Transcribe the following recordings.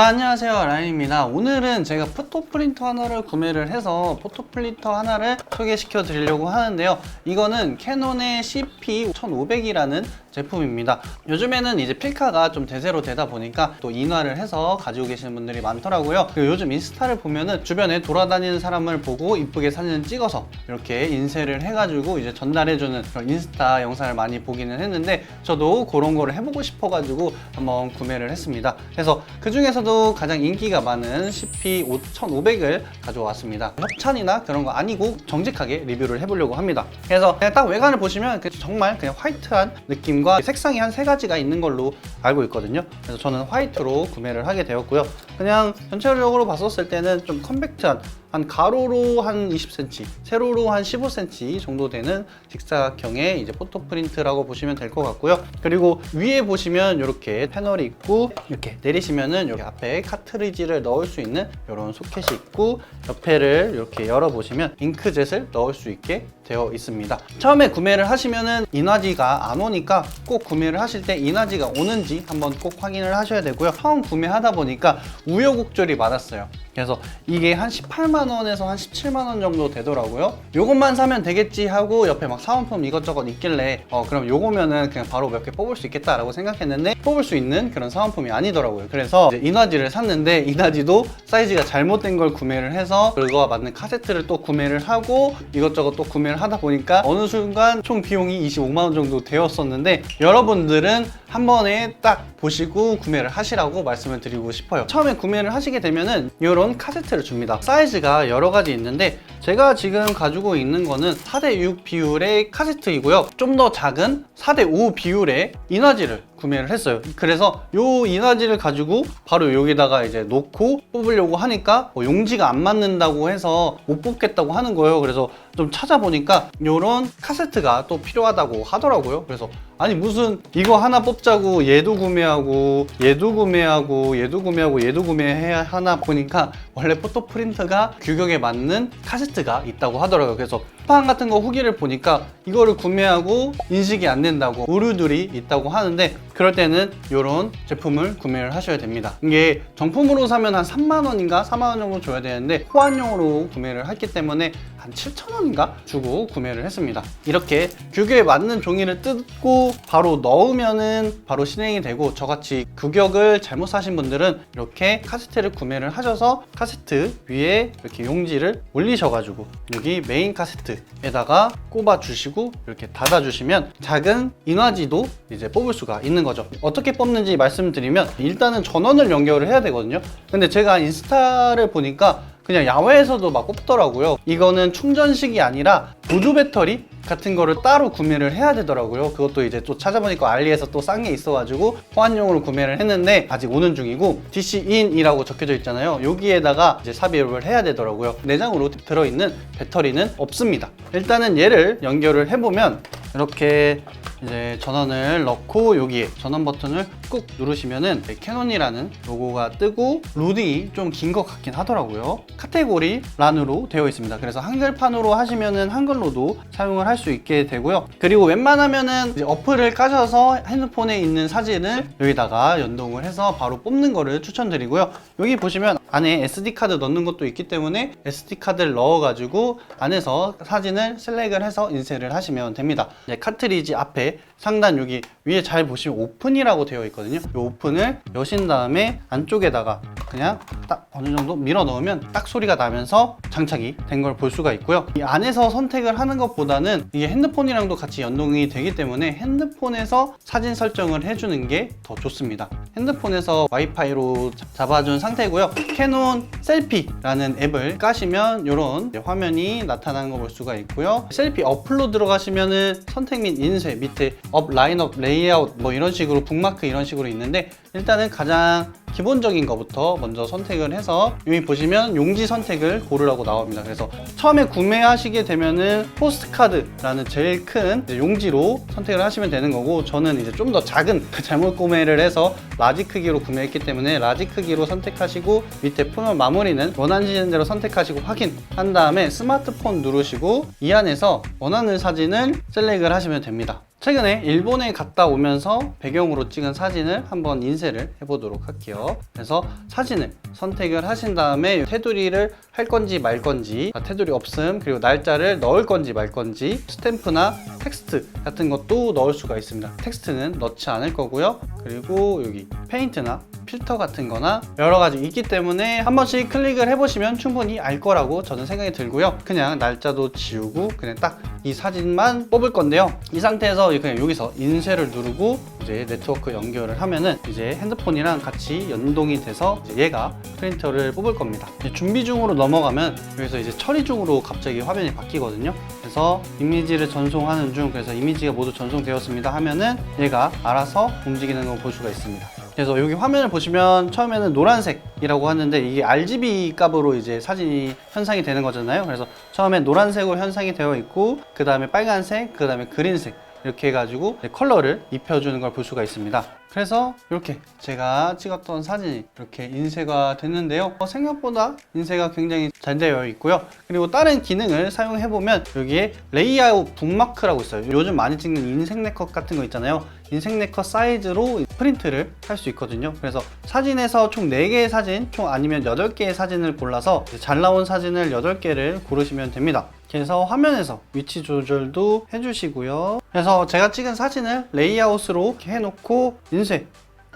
자 안녕하세요. 라인입니다. 오늘은 제가 포토 프린터 하나를 구매를 해서 포토 프린터 하나를 소개시켜 드리려고 하는데요. 이거는 캐논의 CP1500이라는 제품입니다. 요즘에는 이제 필카가 좀 대세로 되다 보니까 또 인화를 해서 가지고 계시는 분들이 많더라고요. 그리고 요즘 인스타를 보면은 주변에 돌아다니는 사람을 보고 이쁘게 사진을 찍어서 이렇게 인쇄를 해가지고 이제 전달해주는 그런 인스타 영상을 많이 보기는 했는데 저도 그런 거를 해보고 싶어가지고 한번 구매를 했습니다. 그래서 그 중에서도 가장 인기가 많은 CP1500을 가져왔습니다. 협찬이나 그런 거 아니고 정직하게 리뷰를 해보려고 합니다. 그래서 그냥 딱 외관을 보시면 그 정말 그냥 화이트한 느낌과 색상이 한 세 가지가 있는 걸로 알고 있거든요. 그래서 저는 화이트로 구매를 하게 되었고요. 그냥 전체적으로 봤었을 때는 좀 컴팩트한 한 가로로 한 20cm, 세로로 한 15cm 정도 되는 직사각형의 이제 포토 프린트라고 보시면 될 것 같고요. 그리고 위에 보시면 이렇게 패널이 있고 이렇게 내리시면은 여기 앞에 카트리지를 넣을 수 있는 이런 소켓이 있고 옆에를 이렇게 열어보시면 잉크젯을 넣을 수 있게 되어 있습니다. 처음에 구매를 하시면은 인화지가 안 오니까 꼭 구매를 하실 때 인화지가 오는지 한번 꼭 확인을 하셔야 되고요. 처음 구매하다 보니까 우여곡절이 많았어요. 그래서 이게 한 18만 원에서 한 17만 원 정도 되더라고요. 요것만 사면 되겠지 하고 옆에 막 사은품 이것저것 있길래 어 그럼 요거면은 그냥 바로 몇 개 뽑을 수 있겠다라고 생각했는데 뽑을 수 있는 그런 사은품이 아니더라고요. 그래서 이제 인화지를 샀는데 인화지도 사이즈가 잘못된 걸 구매를 해서 그거와 맞는 카세트를 또 구매를 하고 이것저것 또 구매를 하다 보니까 어느 순간 총 비용이 25만 원 정도 되었었는데 여러분들은 한 번에 딱 보시고 구매를 하시라고 말씀을 드리고 싶어요. 처음에 구매를 하시게 되면은 이런 카세트를 줍니다. 사이즈가 여러 가지 있는데 제가 지금 가지고 있는 거는 4대6 비율의 카세트이고요. 좀 더 작은 4대 5 비율의 인화지를 구매를 했어요. 그래서 요 인화지를 가지고 바로 여기다가 이제 놓고 뽑으려고 하니까 뭐 용지가 안 맞는다고 해서 못 뽑겠다고 하는 거예요. 그래서 좀 찾아보니까 요런 카세트가 또 필요하다고 하더라고요. 그래서 아니 무슨 이거 하나 뽑자고 얘도 구매하고 얘도 구매하고 얘도 구매하고 얘도 구매해야 하나 보니까 원래 포토 프린트가 규격에 맞는 카세트가 있다고 하더라고요. 그래서 쿠팡 같은 거 후기를 보니까 이거를 구매하고 인식이 안 된다고 오류들이 있다고 하는데 그럴 때는 이런 제품을 구매를 하셔야 됩니다. 이게 정품으로 사면 한 3만 원인가 4만 원 정도 줘야 되는데 호환용으로 구매를 했기 때문에 한 7천 원인가 주고 구매를 했습니다. 이렇게 규격에 맞는 종이를 뜯고 바로 넣으면은 바로 실행이 되고 저같이 규격을 잘못 사신 분들은 이렇게 카세트를 구매를 하셔서 카세트 위에 이렇게 용지를 올리셔가지고 여기 메인 카세트에다가 꼽아 주시고 이렇게 닫아 주시면 작은 인화지도 이제 뽑을 수가 있는 거죠. 어떻게 뽑는지 말씀드리면 일단은 전원을 연결을 해야 되거든요. 근데 제가 인스타를 보니까 그냥 야외에서도 막 꼽더라고요. 이거는 충전식이 아니라 보조 배터리 같은 거를 따로 구매를 해야 되더라고요. 그것도 이제 또 찾아보니까 알리에서 또 싼 게 있어가지고 호환용으로 구매를 했는데 아직 오는 중이고 DC in이라고 적혀져 있잖아요. 여기에다가 이제 삽입을 해야 되더라고요. 내장으로 들어있는 배터리는 없습니다. 일단은 얘를 연결을 해보면 이렇게 이제 전원을 넣고 여기에 전원 버튼을 꾹 누르시면은 캐논이라는 로고가 뜨고 로딩이 좀 긴 것 같긴 하더라고요. 카테고리 란으로 되어 있습니다. 그래서 한글판으로 하시면은 한글로도 사용을 할 수 있게 되고요. 그리고 웬만하면은 어플을 까셔서 핸드폰에 있는 사진을 여기다가 연동을 해서 바로 뽑는 거를 추천드리고요. 여기 보시면 안에 SD 카드 넣는 것도 있기 때문에 SD 카드를 넣어가지고 안에서 사진을 셀렉을 해서 인쇄를 하시면 됩니다. 이제 카트리지 앞에 상단 여기 위에 잘 보시면 오픈이라고 되어 있거든요. 이 오픈을 여신 다음에 안쪽에다가 그냥 딱 어느 정도 밀어 넣으면 딱 소리가 나면서 장착이 된 걸 볼 수가 있고요. 이 안에서 선택을 하는 것보다는 이게 핸드폰이랑도 같이 연동이 되기 때문에 핸드폰에서 사진 설정을 해주는 게 더 좋습니다. 핸드폰에서 와이파이로 잡아준 상태고요. 캐논 셀피라는 앱을 까시면 이런 화면이 나타나는 거 볼 수가 있고요. 셀피 어플로 들어가시면은 선택 및 인쇄 밑에 업 라인업 레이아웃 뭐 이런 식으로 북마크 이런 식으로 있는데 일단은 가장 기본적인 것부터 먼저 선택을 해서 여기 보시면 용지 선택을 고르라고 나옵니다. 그래서 처음에 구매하시게 되면은 포스트카드라는 제일 큰 용지로 선택을 하시면 되는 거고 저는 이제 좀 더 작은 잘못 구매를 해서 라지 크기로 구매했기 때문에 라지 크기로 선택하시고 밑에 표면 마무 리는 원하시는 대로 선택하시고 확인한 다음에 스마트폰 누르시고 이 안에서 원하는 사진을 셀렉을 하시면 됩니다. 최근에 일본에 갔다 오면서 배경으로 찍은 사진을 한번 인쇄를 해보도록 할게요. 그래서 사진을 선택을 하신 다음에 테두리를 할 건지 말 건지, 아, 테두리 없음, 그리고 날짜를 넣을 건지 말 건지, 스탬프나 텍스트 같은 것도 넣을 수가 있습니다. 텍스트는 넣지 않을 거고요. 그리고 여기 페인트나 필터 같은 거나 여러 가지 있기 때문에 한 번씩 클릭을 해보시면 충분히 알 거라고 저는 생각이 들고요. 그냥 날짜도 지우고 그냥 딱 이 사진만 뽑을 건데요. 이 상태에서 그냥 여기서 인쇄를 누르고 이제 네트워크 연결을 하면은 이제 핸드폰이랑 같이 연동이 돼서 얘가 프린터를 뽑을 겁니다. 준비 중으로 넘어가면 여기서 이제 처리 중으로 갑자기 화면이 바뀌거든요. 그래서 이미지를 전송하는 중 그래서 이미지가 모두 전송되었습니다 하면은 얘가 알아서 움직이는 걸 볼 수가 있습니다. 그래서 여기 화면을 보시면 처음에는 노란색이라고 하는데 이게 RGB 값으로 이제 사진이 현상이 되는 거잖아요. 그래서 처음에 노란색으로 현상이 되어 있고 그 다음에 빨간색, 그 다음에 그린색 이렇게 해가지고 이제 컬러를 입혀주는 걸 볼 수가 있습니다. 그래서 이렇게 제가 찍었던 사진이 이렇게 인쇄가 됐는데요. 어, 생각보다 인쇄가 굉장히 잘 되어 있고요. 그리고 다른 기능을 사용해 보면 여기에 레이아웃 북마크라고 있어요. 요즘 많이 찍는 인생 네컷 같은 거 있잖아요. 인생 네컷 사이즈로 프린트를 할 수 있거든요. 그래서 사진에서 총 4개의 사진, 총 아니면 8개의 사진을 골라서 잘 나온 사진을 8개를 고르시면 됩니다. 그래서 화면에서 위치 조절도 해주시고요. 그래서 제가 찍은 사진을 레이아웃으로 해놓고 인쇄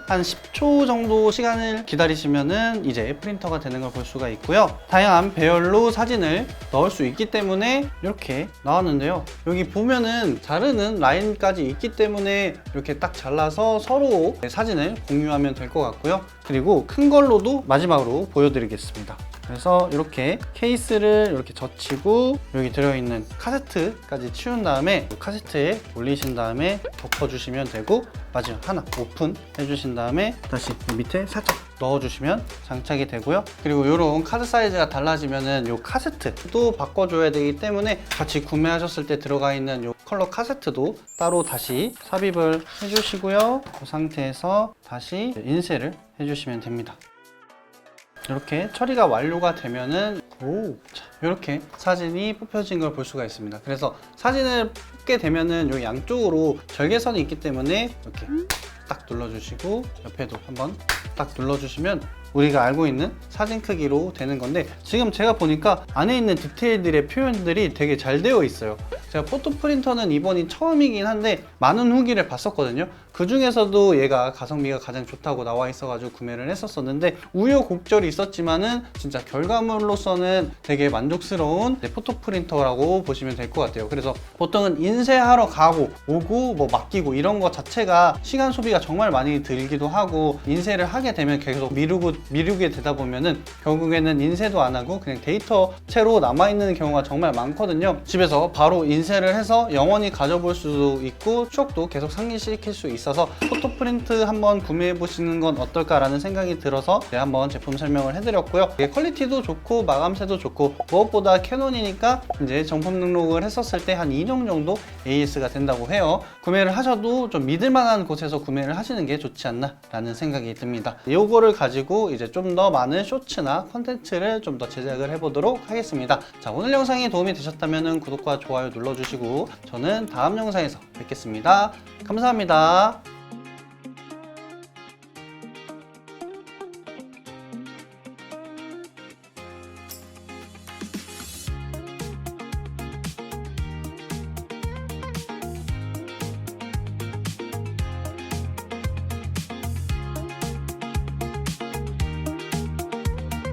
한 10초 정도 시간을 기다리시면은 이제 프린터가 되는 걸 볼 수가 있고요. 다양한 배열로 사진을 넣을 수 있기 때문에 이렇게 나왔는데요. 여기 보면은 자르는 라인까지 있기 때문에 이렇게 딱 잘라서 서로 사진을 공유하면 될 것 같고요. 그리고 큰 걸로도 마지막으로 보여드리겠습니다. 그래서 이렇게 케이스를 이렇게 젖히고 여기 들어있는 카세트까지 치운 다음에 이 카세트에 올리신 다음에 덮어주시면 되고 마지막 하나 오픈 해주신 다음에 다시 이 밑에 살짝 넣어주시면 장착이 되고요. 그리고 이런 카드 사이즈가 달라지면은 이 카세트도 바꿔줘야 되기 때문에 같이 구매하셨을 때 들어가 있는 이 컬러 카세트도 따로 다시 삽입을 해주시고요. 그 상태에서 다시 인쇄를 해주시면 됩니다. 이렇게 처리가 완료가 되면은 오, 자, 이렇게 사진이 뽑혀진 걸 볼 수가 있습니다. 그래서 사진을 뽑게 되면은 요 양쪽으로 절개선이 있기 때문에 이렇게 딱 눌러주시고 옆에도 한번 딱 눌러주시면 우리가 알고 있는 사진 크기로 되는 건데 지금 제가 보니까 안에 있는 디테일들의 표현들이 되게 잘 되어 있어요. 제가 포토 프린터는 이번이 처음이긴 한데 많은 후기를 봤었거든요. 그 중에서도 얘가 가성비가 가장 좋다고 나와 있어 가지고 구매를 했었었는데 우여곡절이 있었지만은 진짜 결과물로서는 되게 만족스러운 네, 포토 프린터라고 보시면 될 것 같아요. 그래서 보통은 인쇄하러 가고 오고 뭐 맡기고 이런 거 자체가 시간 소비가 정말 많이 들기도 하고 인쇄를 하게 되면 계속 미루고 미루게 되다 보면은 결국에는 인쇄도 안 하고 그냥 데이터채로 남아 있는 경우가 정말 많거든요. 집에서 바로 인쇄를 해서 영원히 가져볼 수도 있고 추억도 계속 상기시킬 수 있어서 포토 프린트 한번 구매해 보시는 건 어떨까라는 생각이 들어서 네, 한번 제품 설명을 해드렸고요. 이게 퀄리티도 좋고 마감새도 좋고 무엇보다 캐논이니까 이제 정품 등록을 했었을 때 한 2년 정도 AS가 된다고 해요. 구매를 하셔도 좀 믿을만한 곳에서 구매를 하시는 게 좋지 않나라는 생각이 듭니다. 이거를 이제 좀 더 많은 쇼츠나 컨텐츠를 좀 더 제작을 해보도록 하겠습니다. 자 오늘 영상이 도움이 되셨다면 구독과 좋아요 눌러주시고 저는 다음 영상에서 뵙겠습니다. 감사합니다.